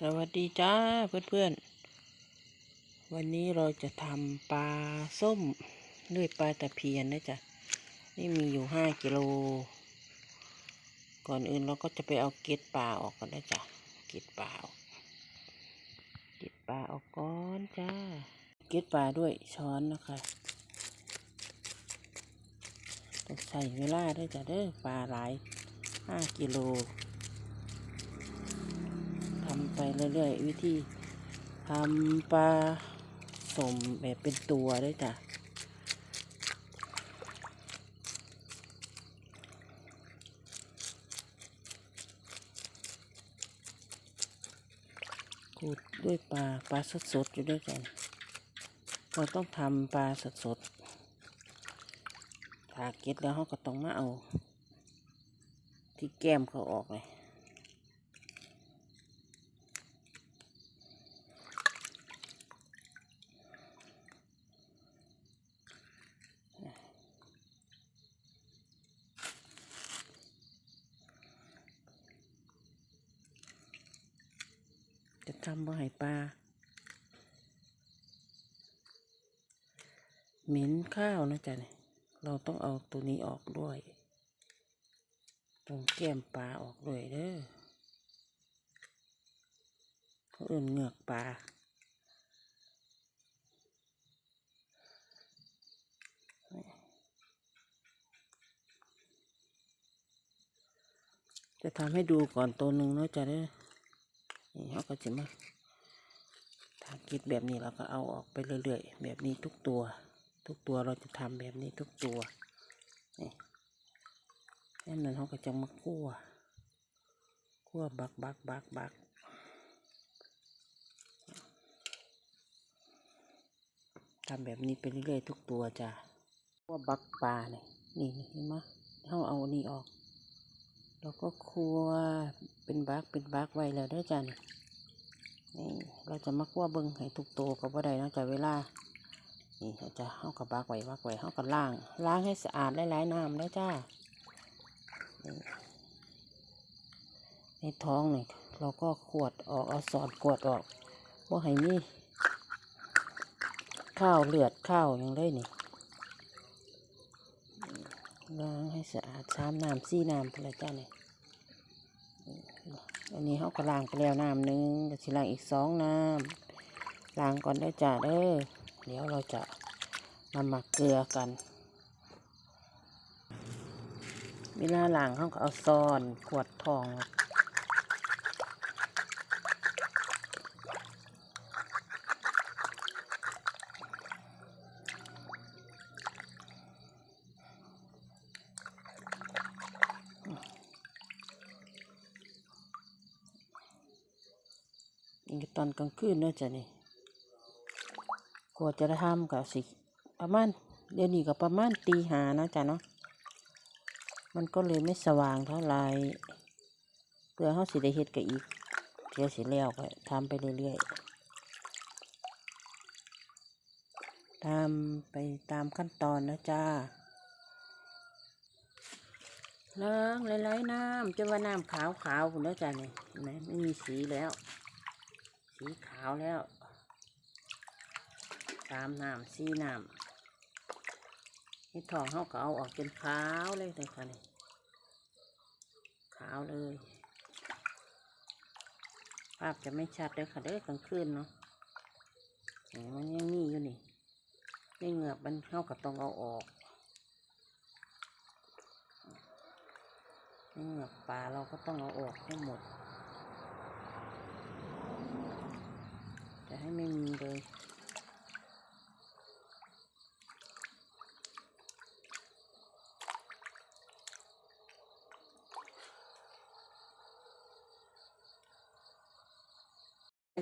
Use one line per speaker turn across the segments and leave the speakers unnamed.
สวัสดีจ้าเพื่อนๆ วันนี้เราจะทำปลาส้มด้วยปลาตะเพียนนะจ๊ะ นี่มีอยู่ห้ากิโล ก่อนอื่นเราก็จะไปเอาเกล็ดปลาออกก่อนนะจ๊ะ เกล็ดปลาออกเกล็ดปลาออกก่อนจ้า เกล็ดปลาด้วยช้อนนะคะต้องใส่เวลาด้วยจ้ะเด้อปลาหลายห้ากิโล เรื่อยๆ วิธีทำปลาสมแบบเป็นตัวด้วยจ้ะขูดด้วยปลาปลาสดๆอยู่ด้วยกันเราต้องทำปลาสดๆถ้าเก็ดแล้วเขาก็ต้องมาเอา ที่แก้มเขาออกเลย ทำบ่ให้ปลาเหม็นข้าวนะจ๊ะเนี่ยเราต้องเอาตัวนี้ออกด้วย ตรงแก้มปลาออกด้วยเด้อเขาเอื่นเหงือกปลาจะทำให้ดูก่อนตัวหนึ่งเนาะจ๊ะเด้อ นี่เขาก็จะมาทำกิดแบบนี้เราก็เอาออกไปเรื่อยๆ แบบนี้ทุกตัว ทุกตัวเราจะทำแบบนี้ทุกตัว นี่นั่นนั้นเขาก็จะมาคั่ว คั่วบักบักบักบักทำแบบนี้ไปเรื่อยๆทุกตัวจ้ะคั่วบักปลาเนี่ยนี่นี่เห็นไหมเขาเอาอันนี้ออก แล้วก็คั่ว เป็นบักเป็นบักไว้แล้วได้จ้ะนี่นี่เราจะมาคั่วเบิ้งให้ทุกตัวก็บ่ได้นอกจากเวลา นี่เราจะเข้ากับบักไว้บักไว้เข้ากับล้าง ล้างให้สะอาดหลายๆน้ำได้จ้าในท้องนี่เราก็ขวดออกเอาสอดขวดออกว่าให้มีข้าวเลือดข้าวย่างได้นี่ล้างให้สะอาดสามน้ำสี่น้ำไปเลยจ้าเนี่ย อันนี้เขาก็ล้างไปแล้วน้ำหนึ่งจะสิล้างอีกสองน้ำล้างก่อนได้จ้าเด้อเดี๋ยวเราจะนำหมักเกลือกัน เวลาล้างเขาก็เอาซอนขวดทอง ตอนกลางคืนเนะจ้ะนี่กว่าจะทำกับสิประมาณเดี๋ยวนี้ก็ประมาณตีหานะจ๊ะเนาะมันก็เลยไม่สว่างเท่าไหร่เพื่อเขาสิได้เฮ็ดกับอีกเดี๋ยวสิแล้วก็ทำไปเรื่อยๆทำไปตามขั้นตอนนะจ้าล้างหลๆน้ำจนว่าน้ำขาวๆผมนะจ้ะนี่นไหมไม่มีสีแล้ว สีขาวแล้วตามน้ำสีน้ำนี่ทองเขาก็เอาออกจนขาวเลยแต่ค่ะนี่ขาวเลย ภาพจะไม่ชัดเลยค่ะเด้อกลางคืนเนาะมันยังมีอยู่นี่นี่เหงือกมันเข้ากับต้องเอาออกนี่เหงือกปลาเราก็ต้องเอาออกให้หมด จะ ให้ไม่มีเลย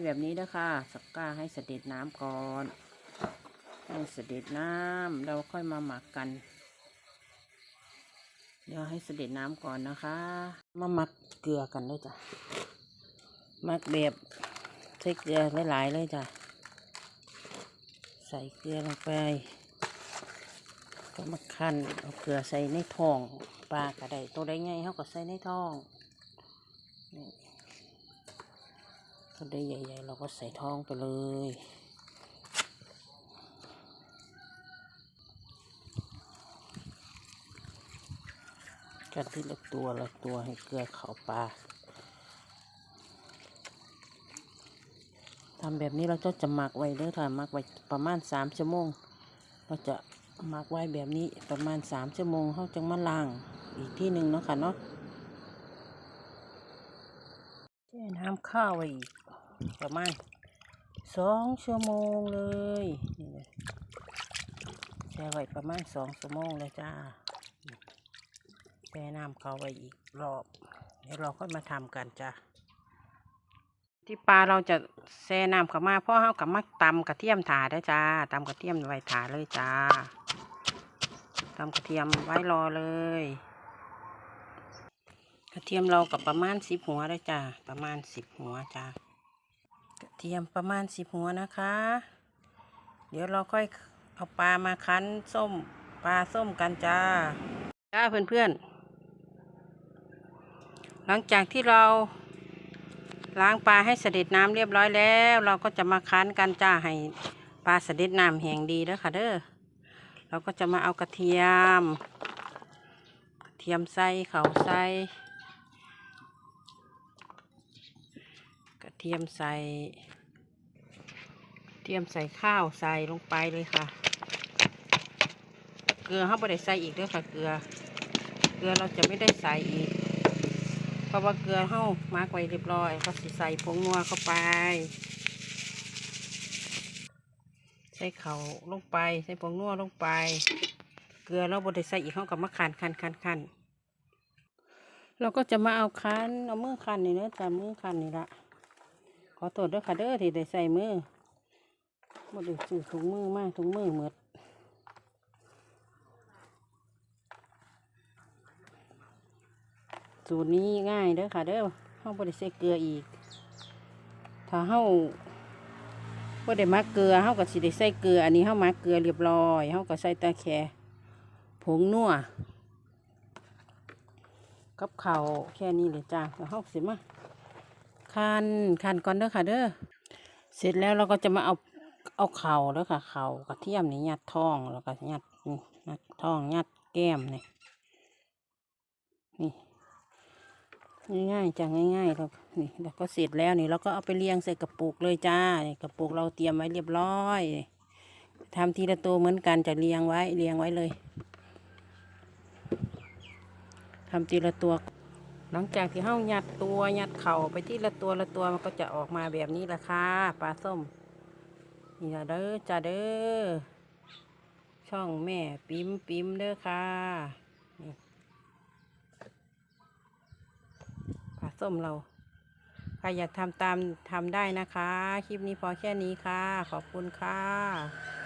แบบนี้นะคะสักก้าให้เสด็จน้ำก่อน ให้เสด็จน้ำเราค่อยมาหมักกัน เดี๋ยวให้เสด็จน้ำก่อนนะคะ มาหมักเกลือกันด้วยจ้ะหมักแบบ ใส่เกลือหลายๆเลยจ้ะ ใส่เกลือลงไป ก็มาคั้นเอาเกลือใส่ในท้องปลากระไดตัวได้ไงเขาก็ใส่ในท้องนี่ถ้าได้ใหญ่ๆเราก็ใส่ท้องไปเลยกันที่ละตัวละตัวให้เกลือเขาปลา ทำแบบนี้เราจะจะหมักไว้เด้อค่ะหมักไว้ประมาณสามชั่วโมงเราจะหมักไว้แบบนี้ประมาณสามชั่วโมงเขาจึงมาล้างอีกที่หนึ่งเนาะค่ะเนาะแช่น้ำข้าวไว้อีกประมาณสองชั่วโมงเลยนี่เลยแช่ไว้ประมาณสองชั่วโมงเลยจ้าแช่น้ำเขาวไว้อีกรอบเดี๋ยวเราค่อยมาทำกันจ้ะ ที่ปลาเราจะแช่น้ำเขามาเพราะเขากับมักตำกระเทียมถาได้จ้าตำกระเทียมไว้ถาเลยจ้าตำกระเทียมไว้รอเลย กระเทียมเรากับประมาณสิบหัวได้จ้าประมาณสิบหัวจ้ากระเทียมประมาณสิบหัวนะคะ เดี๋ยวเราค่อยเอาปลามาคั้นส้มปลาส้มกันจ้าจ้าเพื่อนๆหลังจากที่เรา ล้างปลาให้เสด็จน้ำเรียบร้อยแล้ว เราก็จะมาคั้นกันจ้าให้ปลาเสด็จน้ำแห้งดีแล้วค่ะเด้อเราก็จะมาเอากระเทียม กระเทียมใส่เขาใส่กระเทียมใส่เทียมใส่ข้าวใส่ลงไปเลยค่ะ เกลือเขาไม่ได้ใส่อีกด้วยค่ะเกลือ เกลือเราจะไม่ได้ใส่อีก เพราะว่าเกลือเขามาไว้เรียบร้อยก็สิใส่ผงนัวเข้าไป ใส่เขาลงไป ใส่ผงนัวลงไป เกลือเราไม่ได้ใส่อีกเข้ากับมะขันขันขันขันเราก็จะมาเอาคันเอามือคันนี่เนอะจ้ะมือคันนี่ละขอโทษด้วยค่ะเด้อที่ได้ใส่มือหมดซื้อถุงมือมากถุงมือหมด สูตรนี้ง่ายเด้อค่ะเด้อเฮาบ่ได้ใส่เกลืออีก ถ้าเฮาบ่ได้มักเกลือเฮาก็สิได้ใส่เกลือ อันนี้เฮามักเกลือเรียบร้อยเฮาก็ใส่ตะแค่ผงนัวกับเข้าแค่นี้เลยจ้าแล้วเฮาสิมาคันคันก่อนเด้อค่ะเด้อเสร็จแล้วเราก็จะมาเอาเอาเข่าแล้วค่ะเข่ากระเทียมนี่ยัดท้องแล้วก็ยัดนี่ยัดท้องยัดแก้มนี่นี่ ง่ายๆจ้ะง่ายๆเรานี่เราก็เสร็จแล้วนี่เราก็เอาไปเรียงใส่กระปุกเลยจ้านี่กระปุกเราเตรียมไว้เรียบร้อยนี่ทำทีละตัวเหมือนกันจะเรียงไว้เรียงไว้เลยทำทีละตัว หลังจากที่เฮายัดตัวยัดเข่าไปที่ละตัวละตัวมันก็จะออกมาแบบนี้ละค่ะปลาส้มนี่ละเด้อจ้าเด้อช่องแม่ปิ๊มปิ๊มเด้อค่ะนี่ ปลา ส้มเราใครอยากทำตามทำได้นะคะ คลิปนี้พอแค่นี้ค่ะ ขอบคุณค่ะ